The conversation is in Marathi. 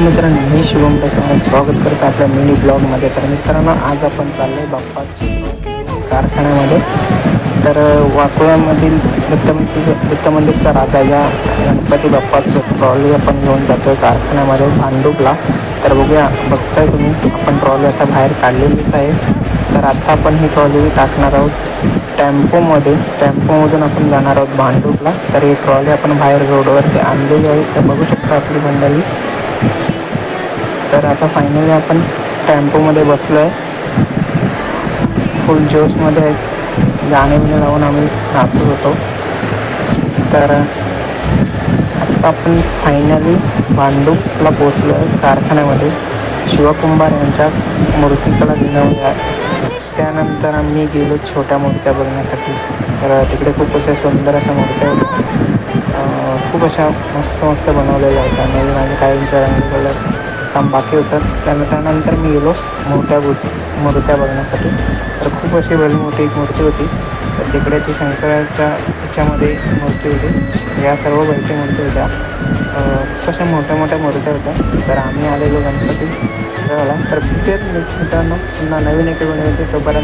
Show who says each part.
Speaker 1: मित्रांनो मी शुभम प्रसाद. स्वागत करतो आपल्या मिनी ब्लॉगमध्ये. तर मित्रांनो आज आपण चाललो आहे बाप्पाची कारखान्यामध्ये. तर वाकुळ्यामधील दत्त दत्त मंदिरचा राजा या गणपती बाप्पाचं ट्रॉली आपण घेऊन जातो आहे कारखान्यामध्ये भांडूपला. तर बघूया बघताय तुम्ही आपण ट्रॉली आता बाहेर काढलेलीच आहे. तर आता आपण ही ट्रॉली टाकणार आहोत टेम्पोमध्ये. टेम्पोमधून आपण जाणार आहोत भांडूपला. तर ही ट्रॉली आपण बाहेर रोडवरती आणलेली आहे. तर बघू शकतो आपली मंडळी तर आता फायनली आपण टेम्पोमध्ये बसलो आहे फुल जोशमध्ये गाणे बिणे लावून आम्ही नाचत होतो. तर आत्ता आपण फायनली भांडूपला पोचलो आहे कारखान्यामध्ये. शिवकुंभार यांच्या मूर्तीकला गेलो आहे त्यानंतर आम्ही गेलो छोट्या मूर्त्या बघण्यासाठी. तर तिकडे खूप अशा सुंदर अशा मूर्त्या होत्या. खूप अशा मस्त मस्त बनवलेल्या होत्या. नवीन आणि काहींच्या रंग काम बाकी होतं. त्यान त्यानंतर मी गेलो मोठ्या बु मूर्त्या बघण्यासाठी. तर खूप अशी भली मोठी एक मूर्ती होती. तर तिकडे ती शंकराच्या ह्याच्यामध्ये मूर्ती होती. या सर्व बैठी मूर्ती होत्या. खूप अशा मोठ्या मोठ्या मूर्त्या होत्या. तर आम्ही आलेलो गणपती तर तिथे मित्रांनो पुन्हा नवीन एक होते तोपर्यंत